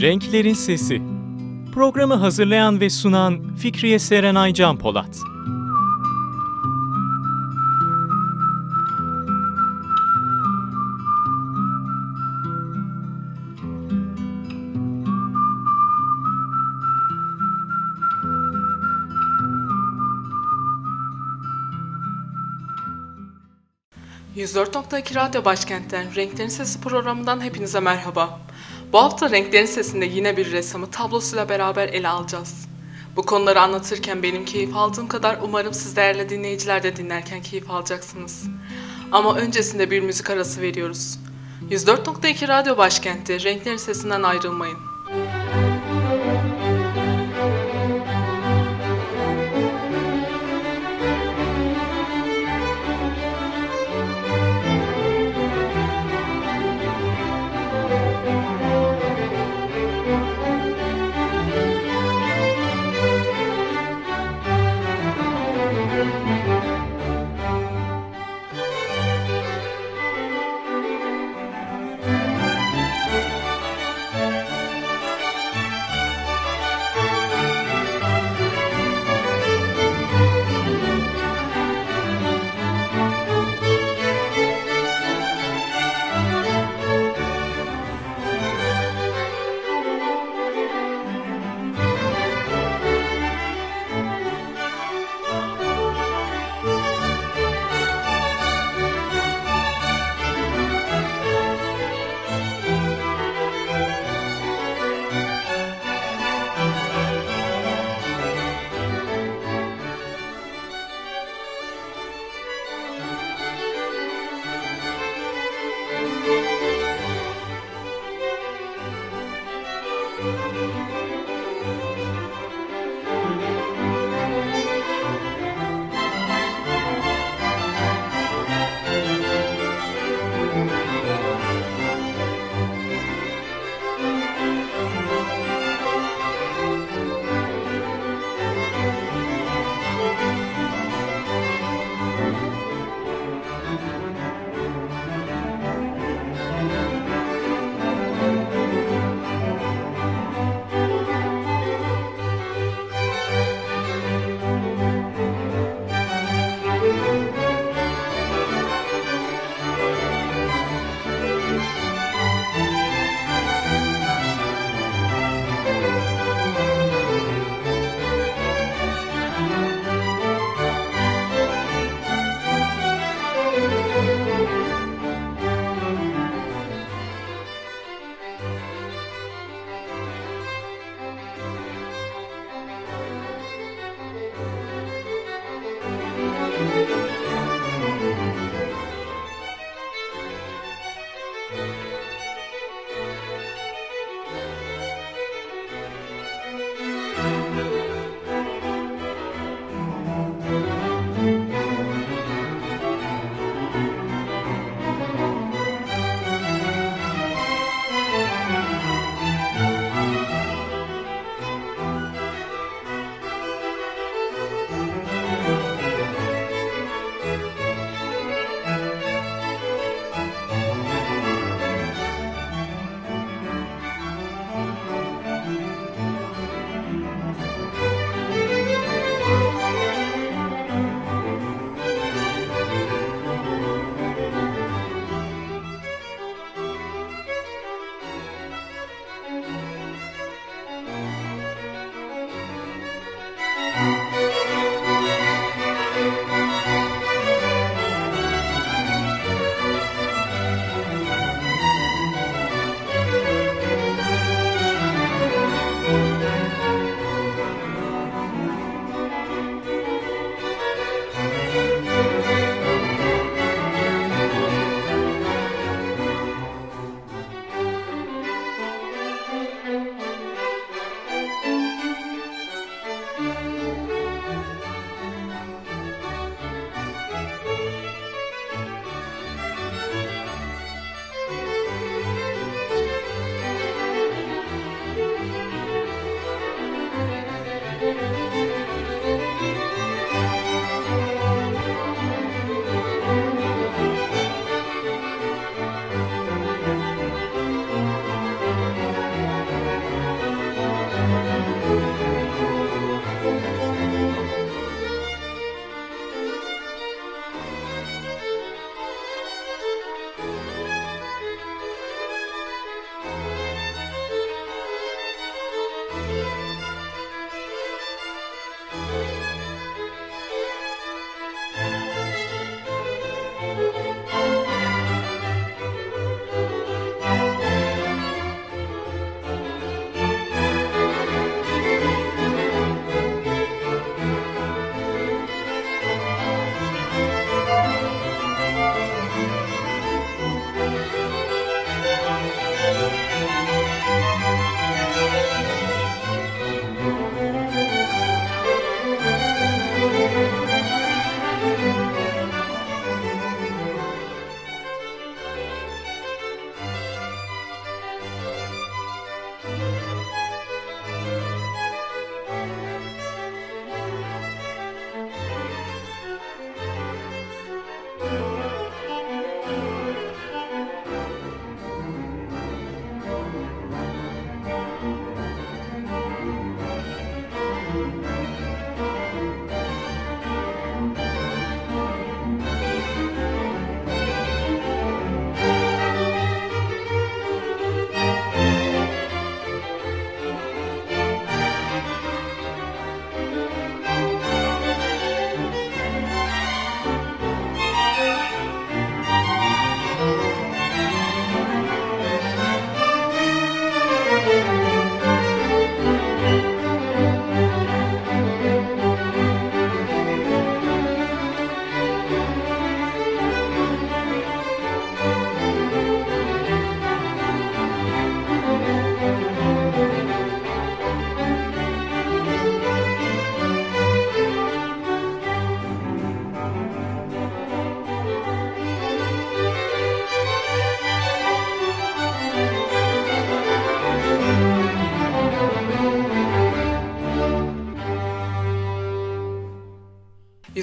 Renklerin Sesi Programı hazırlayan ve sunan Fikriye Serenay Can Polat. ...104.2 Radyo Başkent'ten Renklerin Sesi programından hepinize merhaba. Bu hafta Renklerin Sesi'nde yine bir ressamı tablosuyla beraber ele alacağız. Bu konuları anlatırken benim keyif aldığım kadar umarım siz değerli dinleyiciler de dinlerken keyif alacaksınız. Ama öncesinde bir müzik arası veriyoruz. 104.2 Radyo Başkent'te Renklerin Sesi'nden ayrılmayın.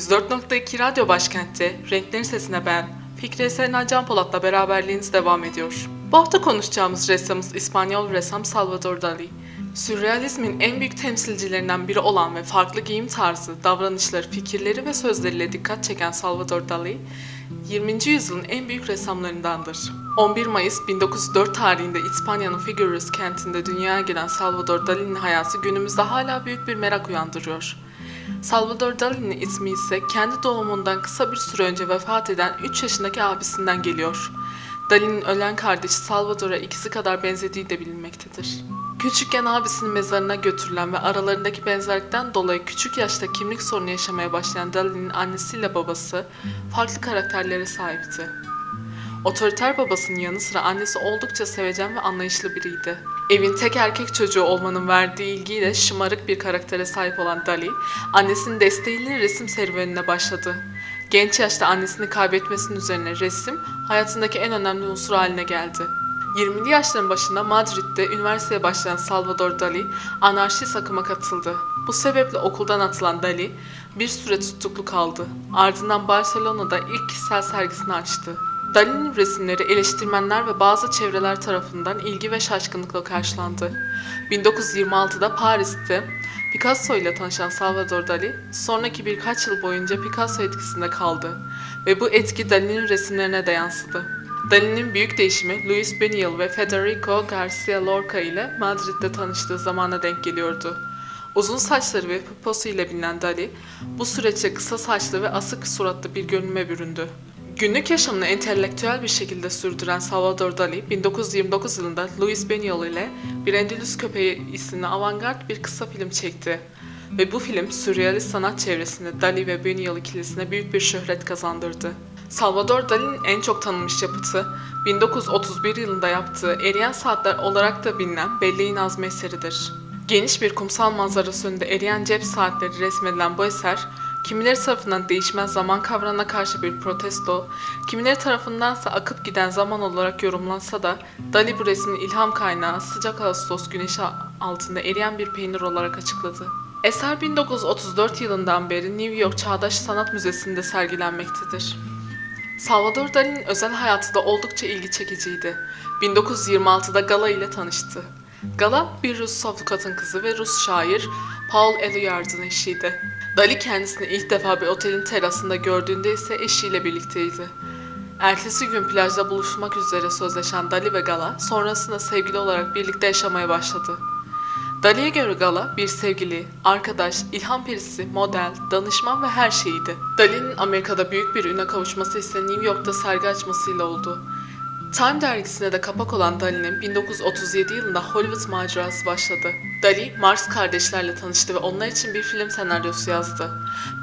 104.2 Radyo Başkent'te Renklerin Sesine ben, Fikri Eserina Can Polat'la beraberliğiniz devam ediyor. Bu hafta konuşacağımız ressamımız İspanyol ressam Salvador Dali. Sürrealizmin en büyük temsilcilerinden biri olan ve farklı giyim tarzı, davranışları, fikirleri ve sözleriyle dikkat çeken Salvador Dali, 20. yüzyılın en büyük ressamlarındandır. 11 Mayıs 1904 tarihinde İspanya'nın Figueres kentinde dünyaya gelen Salvador Dali'nin hayatı günümüzde hala büyük bir merak uyandırıyor. Salvador Dali'nin ismi ise kendi doğumundan kısa bir süre önce vefat eden 3 yaşındaki abisinden geliyor. Dali'nin ölen kardeşi Salvador'a ikisi kadar benzediği de bilinmektedir. Küçükken abisinin mezarına götürülen ve aralarındaki benzerlikten dolayı küçük yaşta kimlik sorunu yaşamaya başlayan Dali'nin annesiyle babası farklı karakterlere sahipti. Otoriter babasının yanı sıra annesi oldukça sevecen ve anlayışlı biriydi. Evin tek erkek çocuğu olmanın verdiği ilgiyle şımarık bir karaktere sahip olan Dali, annesinin desteğiyle resim serüvenine başladı. Genç yaşta annesini kaybetmesinin üzerine resim, hayatındaki en önemli unsur haline geldi. 20'li yaşların başında Madrid'de üniversiteye başlayan Salvador Dali, anarşist akıma katıldı. Bu sebeple okuldan atılan Dali, bir süre tutuklu kaldı. Ardından Barcelona'da ilk kişisel sergisini açtı. Dali'nin resimleri eleştirmenler ve bazı çevreler tarafından ilgi ve şaşkınlıkla karşılandı. 1926'da Paris'te Picasso ile tanışan Salvador Dali, sonraki birkaç yıl boyunca Picasso etkisinde kaldı ve bu etki Dali'nin resimlerine de yansıdı. Dali'nin büyük değişimi Luis Buñuel ve Federico Garcia Lorca ile Madrid'de tanıştığı zamana denk geliyordu. Uzun saçları ve poposu ile bilinen Dali, bu süreçte kısa saçlı ve asık suratlı bir görünüme büründü. Günlük yaşamını entelektüel bir şekilde sürdüren Salvador Dali, 1929 yılında Luis Buñuel ile Bir Endülüs Köpeği isimli avantgard bir kısa film çekti. Ve bu film, sürrealist sanat çevresinde Dali ve Buñuel ikilisine büyük bir şöhret kazandırdı. Salvador Dali'nin en çok tanınmış yapıtı, 1931 yılında yaptığı Eriyen Saatler olarak da bilinen Belleğin Azmi eseridir. Geniş bir kumsal manzarası önünde eriyen cep saatleri resmedilen bu eser, kimileri tarafından değişmez zaman kavramına karşı bir protesto, kimileri tarafındansa akıp giden zaman olarak yorumlansa da Dali bu resmin ilham kaynağı sıcak Ağustos güneşi altında eriyen bir peynir olarak açıkladı. Eser 1934 yılından beri New York Çağdaş Sanat Müzesi'nde sergilenmektedir. Salvador Dali'nin özel hayatı da oldukça ilgi çekiciydi. 1926'da Gala ile tanıştı. Gala bir Rus avukatın kızı ve Rus şair Paul Eluard'ın eşiydi. Dali kendisini ilk defa bir otelin terasında gördüğünde ise eşiyle birlikteydi. Ertesi gün plajda buluşmak üzere sözleşen Dali ve Gala sonrasında sevgili olarak birlikte yaşamaya başladı. Dali'ye göre Gala bir sevgili, arkadaş, ilham perisi, model, danışman ve her şeyiydi. Dali'nin Amerika'da büyük bir üne kavuşması ise New York'ta sergi açmasıyla oldu. Time dergisine de kapak olan Dali'nin 1937 yılında Hollywood macerası başladı. Dali, Marx kardeşlerle tanıştı ve onlar için bir film senaryosu yazdı.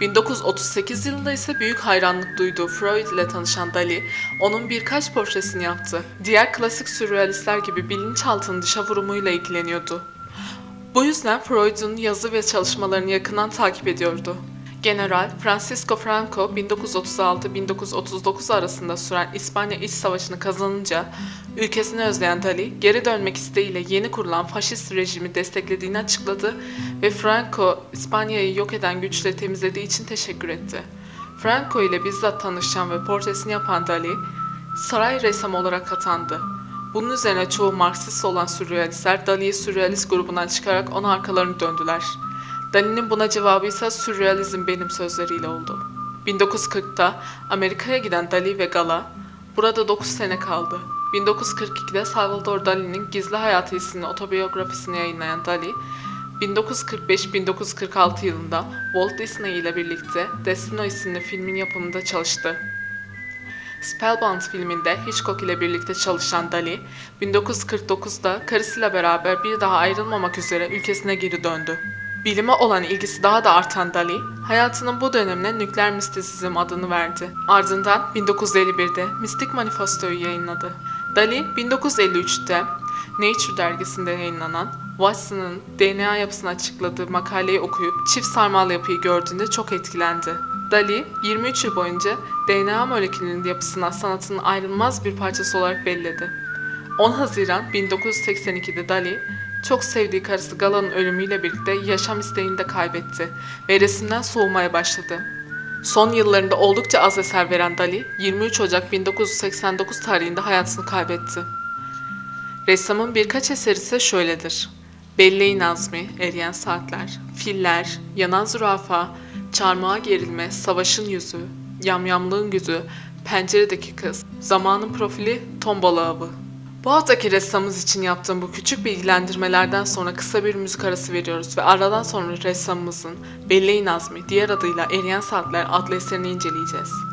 1938 yılında ise büyük hayranlık duyduğu Freud ile tanışan Dali, onun birkaç portresini yaptı. Diğer klasik sürrealistler gibi bilinçaltının dışa vurumuyla ilgileniyordu. Bu yüzden Freud'un yazı ve çalışmalarını yakından takip ediyordu. General Francisco Franco 1936-1939 arasında süren İspanya İç Savaşı'nı kazanınca ülkesini özleyen Dali geri dönmek isteğiyle yeni kurulan faşist rejimi desteklediğini açıkladı ve Franco İspanya'yı yok eden güçle temizlediği için teşekkür etti. Franco ile bizzat tanışan ve portresini yapan Dali saray ressamı olarak atandı. Bunun üzerine çoğu Marksist olan sürrealistler Dali'yi sürrealist grubundan çıkarak ona arkalarını döndüler. Dali'nin buna cevabı ise sürrealizm benim sözleriyle oldu. 1940'ta Amerika'ya giden Dali ve Gala burada 9 sene kaldı. 1942'de Salvador Dali'nin Gizli Hayatı isimli otobiyografisini yayınlayan Dali, 1945-1946 yılında Walt Disney ile birlikte Destino isimli filmin yapımında çalıştı. Spellbound filminde Hitchcock ile birlikte çalışan Dali, 1949'da karısıyla beraber bir daha ayrılmamak üzere ülkesine geri döndü. Bilime olan ilgisi daha da artan Dali, hayatının bu dönemine nükleer mistisizm adını verdi. Ardından 1951'de Mistik Manifesto'yu yayınladı. Dali, 1953'te Nature dergisinde yayınlanan Watson'ın DNA yapısını açıkladığı makaleyi okuyup çift sarmal yapıyı gördüğünde çok etkilendi. Dali, 23 yıl boyunca DNA molekülünün yapısına sanatının ayrılmaz bir parçası olarak belledi. 10 Haziran 1982'de Dali, çok sevdiği karısı Gala'nın ölümüyle birlikte yaşam isteğini de kaybetti ve resimden soğumaya başladı. Son yıllarında oldukça az eser veren Dali, 23 Ocak 1989 tarihinde hayatını kaybetti. Ressamın birkaç eseri ise şöyledir. Belleği Nazmi, Eriyen Saatler, Filler, Yanan Zürafa, Çarmıha Gerilme, Savaşın Yüzü, Yamyamlığın Güzü, Penceredeki Kız, Zamanın Profili, Tombala Avı. Bu haftaki ressamımız için yaptığım bu küçük bilgilendirmelerden sonra kısa bir müzik arası veriyoruz ve aradan sonra ressamımızın Belleği Nazmi, diğer adıyla Eriyen Saatler adlı eserini inceleyeceğiz.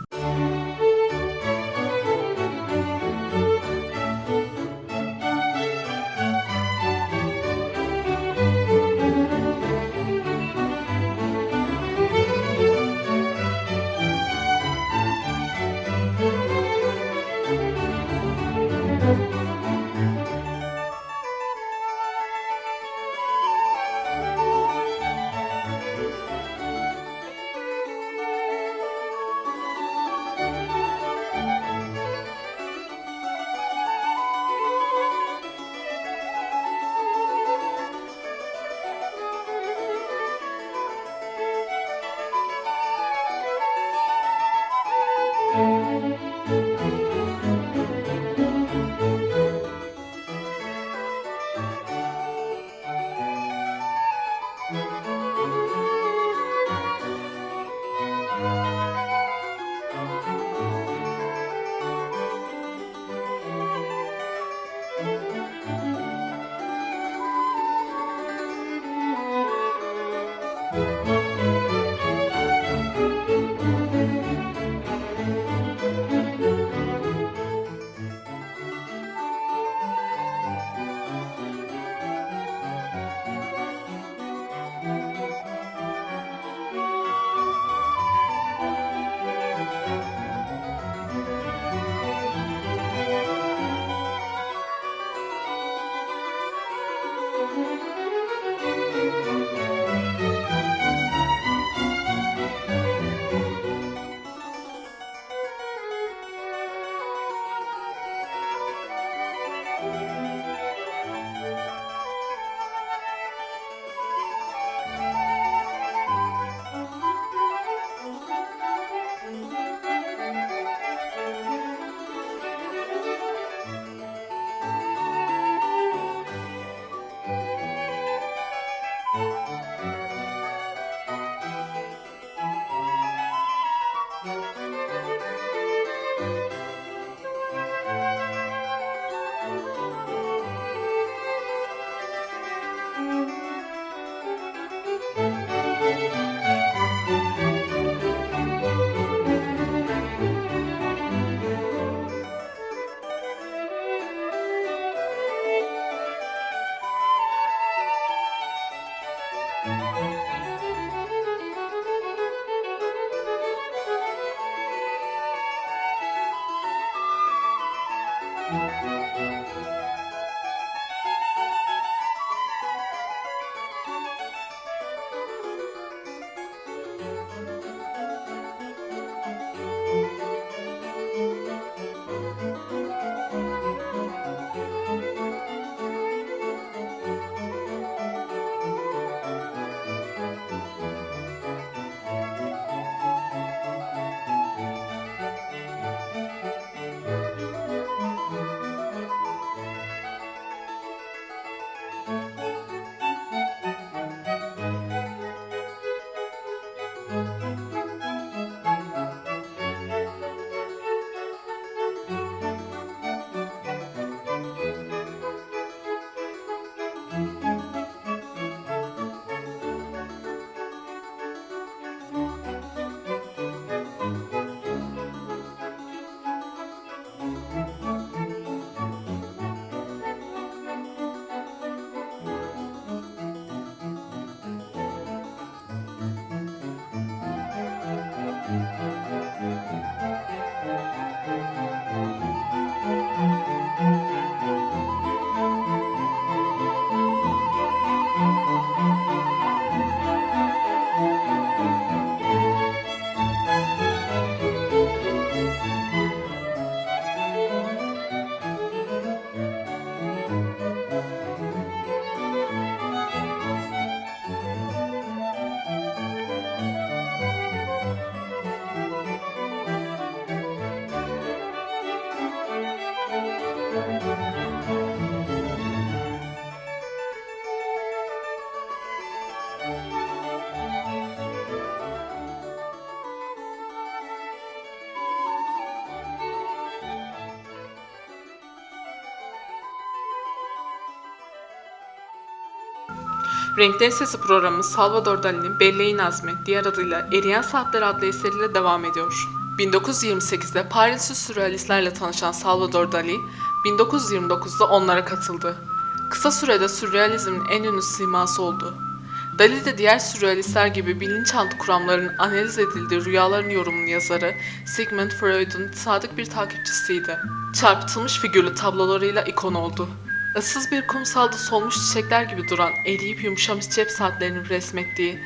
Renklerin Sesi programı Salvador Dali'nin Belleğin Azmi, diğer adıyla Eriyen Saatler adlı eseriyle devam ediyor. 1928'de Parisli sürrealistlerle tanışan Salvador Dali, 1929'da onlara katıldı. Kısa sürede sürrealizmin en ünlü siması oldu. Dali de diğer sürrealistler gibi bilinçaltı kuramlarının analiz edildiği rüyaların yorumunu yazarı Sigmund Freud'un sadık bir takipçisiydi. Çarpıtılmış figürlü tablolarıyla ikon oldu. Issız bir kumsalda solmuş çiçekler gibi duran eriyip yumuşamış cep saatlerinin resmettiği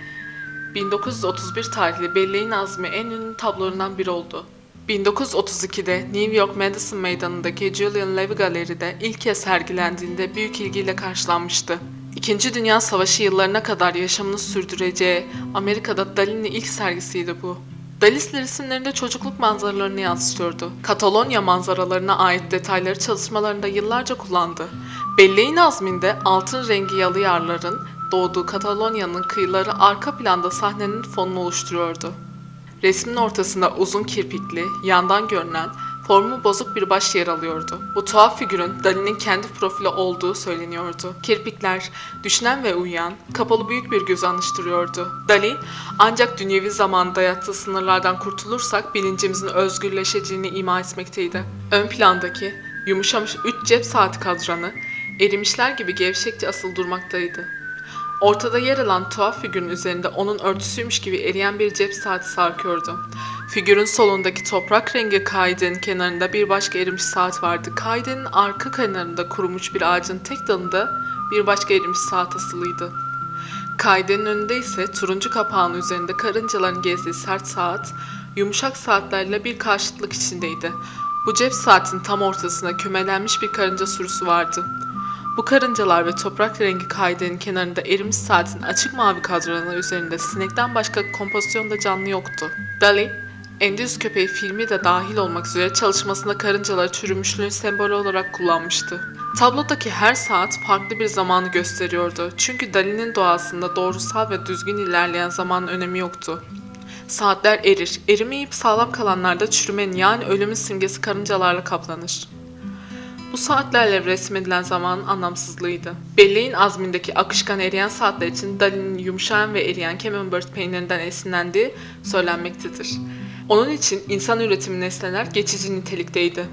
1931 tarihli Belleğin Azmi en ünlü tablolarından biri oldu. 1932'de New York Madison Meydanı'ndaki Julian Levy Galeri'de ilk kez sergilendiğinde büyük ilgiyle karşılanmıştı. İkinci Dünya Savaşı yıllarına kadar yaşamını sürdüreceği Amerika'da Dali'nin ilk sergisiydi bu. Dalis resimlerinde çocukluk manzaralarını yansıtıyordu. Katalonya manzaralarına ait detayları çalışmalarında yıllarca kullandı. Belleğin azminde altın rengi yalı yarların doğduğu Katalonya'nın kıyıları arka planda sahnenin fonunu oluşturuyordu. Resmin ortasında uzun kirpikli, yandan görünen, formu bozuk bir baş yer alıyordu. Bu tuhaf figürün Dali'nin kendi profili olduğu söyleniyordu. Kirpikler, düşünen ve uyuyan, kapalı büyük bir gözü anıştırıyordu. Dali, ancak dünyevi zamanda yattığı sınırlardan kurtulursak bilincimizin özgürleşeceğini ima etmekteydi. Ön plandaki, yumuşamış üç cep saati kadranı, erimişler gibi gevşekçe asıl durmaktaydı. Ortada yer alan tuhaf figürün üzerinde onun örtüsüymüş gibi eriyen bir cep saati sarkıyordu. Figürün solundaki toprak rengi kaidenin kenarında bir başka erimiş saat vardı. Kaidenin arka kenarında kurumuş bir ağacın tek dalında bir başka erimiş saat asılıydı. Kaidenin önünde ise turuncu kapağın üzerinde karıncaların gezdiği sert saat, yumuşak saatlerle bir karşıtlık içindeydi. Bu cep saatin tam ortasında kümelenmiş bir karınca sürüsü vardı. Bu karıncalar ve toprak rengi kaidenin kenarında erimiş saatin açık mavi kadranı üzerinde sinekten başka kompozisyonda canlı yoktu. Dali, Endüz Köpeği filmi de dahil olmak üzere çalışmasında karıncaları çürümüşlüğün sembolü olarak kullanmıştı. Tablodaki her saat farklı bir zamanı gösteriyordu. Çünkü Dali'nin doğasında doğrusal ve düzgün ilerleyen zamanın önemi yoktu. Saatler erir, erimeyip sağlam kalanlarda çürümenin yani ölümün simgesi karıncalarla kaplanır. Bu saatlerle resmedilen zamanın anlamsızlığıydı. Belleğin azmindeki akışkan eriyen saatler için Dali'nin yumuşayan ve eriyen camembert peynirinden esinlendiği söylenmektedir. Onun için insan üretimi nesneler geçici nitelikteydi.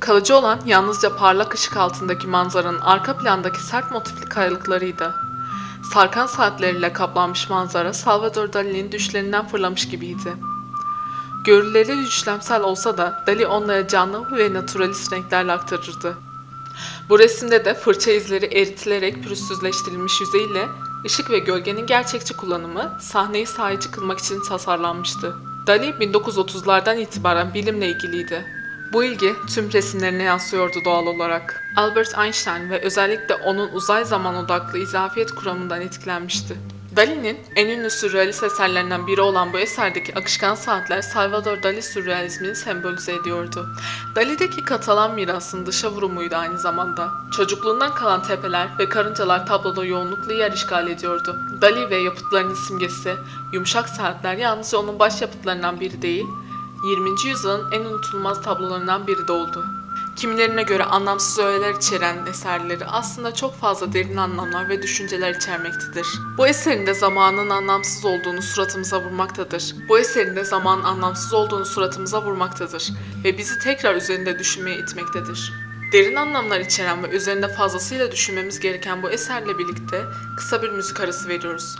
Kalıcı olan yalnızca parlak ışık altındaki manzaranın arka plandaki sert motifli kayalıklarıydı. Sarkan saatleriyle kaplanmış manzara Salvador Dali'nin düşlerinden fırlamış gibiydi. Görüleri işlemsel olsa da Dali onlara canlı ve naturalist renklerle aktarırdı. Bu resimde de fırça izleri eritilerek pürüzsüzleştirilmiş yüzeyiyle ışık ve gölgenin gerçekçi kullanımı sahneyi sahici kılmak için tasarlanmıştı. Dali 1930'lardan itibaren bilimle ilgiliydi. Bu ilgi tüm resimlerine yansıyordu doğal olarak. Albert Einstein ve özellikle onun uzay zaman odaklı izafiyet kuramından etkilenmişti. Dali'nin en ünlü sürrealist eserlerinden biri olan bu eserdeki akışkan saatler Salvador Dali sürrealizmini sembolize ediyordu. Dali'deki Katalan mirasının dışa vurumuydu aynı zamanda. Çocukluğundan kalan tepeler ve karıncalar tabloda yoğunlukla yer işgal ediyordu. Dali ve yapıtlarının simgesi, yumuşak saatler yalnızca onun başyapıtlarından biri değil, 20. yüzyılın en unutulmaz tablolarından biri de oldu. Kimilerine göre anlamsız öğeler içeren eserleri aslında çok fazla derin anlamlar ve düşünceler içermektedir. Bu eserin de zamanın anlamsız olduğunu suratımıza vurmaktadır. Bu eserin de zamanın anlamsız olduğunu suratımıza vurmaktadır ve bizi tekrar üzerinde düşünmeye itmektedir. Derin anlamlar içeren ve üzerinde fazlasıyla düşünmemiz gereken bu eserle birlikte kısa bir müzik arası veriyoruz.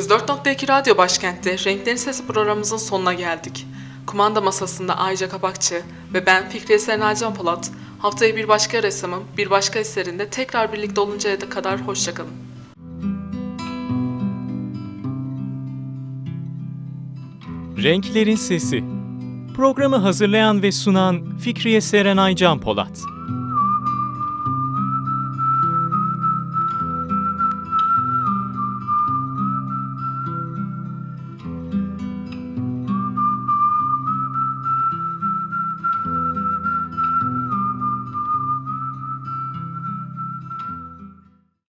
104.2 Radyo Başkent'te Renklerin Sesi programımızın sonuna geldik. Kumanda masasında Ayca Kabakçı ve ben Fikriye Seren Can Polat haftaya bir başka ressamın bir başka eserinde tekrar birlikte oluncaya kadar hoşçakalın. Renklerin Sesi Programı hazırlayan ve sunan Fikriye Serenay Can Polat